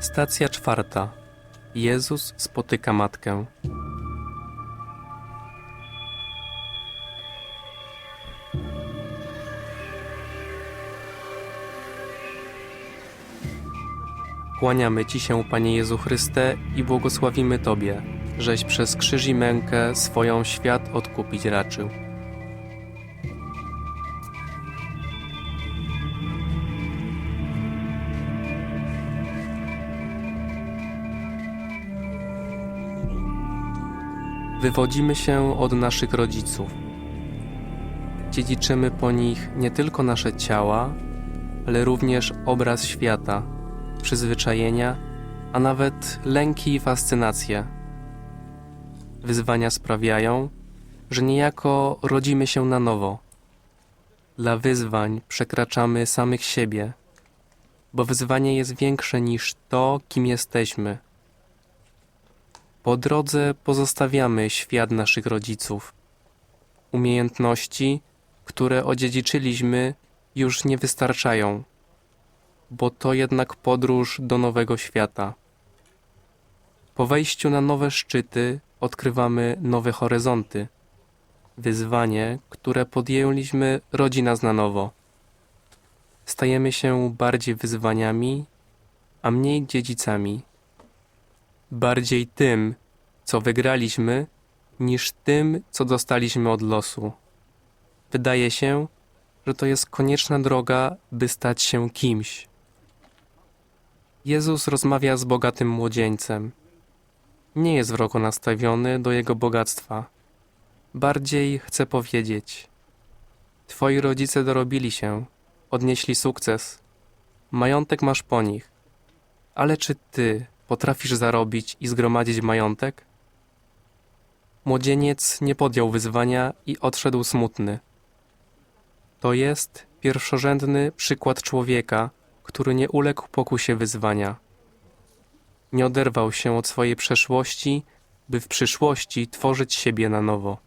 Stacja czwarta. Jezus spotyka matkę. Kłaniamy Ci się, Panie Jezu Chryste, i błogosławimy Tobie, żeś przez krzyż i mękę swoją świat odkupić raczył. Wywodzimy się od naszych rodziców. Dziedziczymy po nich nie tylko nasze ciała, ale również obraz świata, przyzwyczajenia, a nawet lęki i fascynacje. Wyzwania sprawiają, że niejako rodzimy się na nowo. Dla wyzwań przekraczamy samych siebie, bo wyzwanie jest większe niż to, kim jesteśmy. Po drodze pozostawiamy świat naszych rodziców. Umiejętności, które odziedziczyliśmy, już nie wystarczają, bo to jednak podróż do nowego świata. Po wejściu na nowe szczyty odkrywamy nowe horyzonty. Wyzwanie, które podjęliśmy, rodzi nas na nowo. Stajemy się bardziej wyzwaniami, a mniej dziedzicami bardziej tym, co wygraliśmy, niż tym, co dostaliśmy od losu. Wydaje się, że to jest konieczna droga, by stać się kimś. Jezus rozmawia z bogatym młodzieńcem. Nie jest wrogo nastawiony do jego bogactwa. Bardziej chce powiedzieć: Twoi rodzice dorobili się, odnieśli sukces. Majątek masz po nich. Ale czy ty potrafisz zarobić i zgromadzić majątek? Młodzieniec nie podjął wyzwania i odszedł smutny. To jest pierwszorzędny przykład człowieka, który nie uległ pokusie wyzwania. Nie oderwał się od swojej przeszłości, by w przyszłości tworzyć siebie na nowo.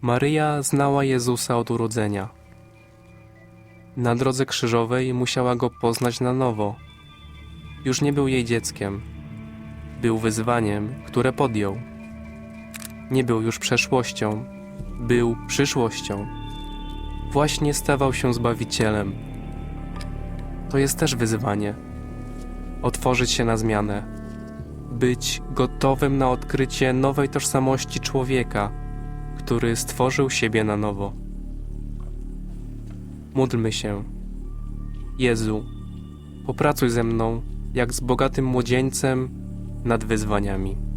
Maryja znała Jezusa od urodzenia. Na drodze krzyżowej musiała go poznać na nowo już nie był jej dzieckiem. Był wyzwaniem, które podjął. Nie był już przeszłością, był przyszłością. Właśnie stawał się zbawicielem. To jest też wyzwanie. Otworzyć się na zmianę. Być gotowym na odkrycie nowej tożsamości człowieka, który stworzył siebie na nowo. Módlmy się. Jezu, popracuj ze mną jak z bogatym młodzieńcem nad wyzwaniami.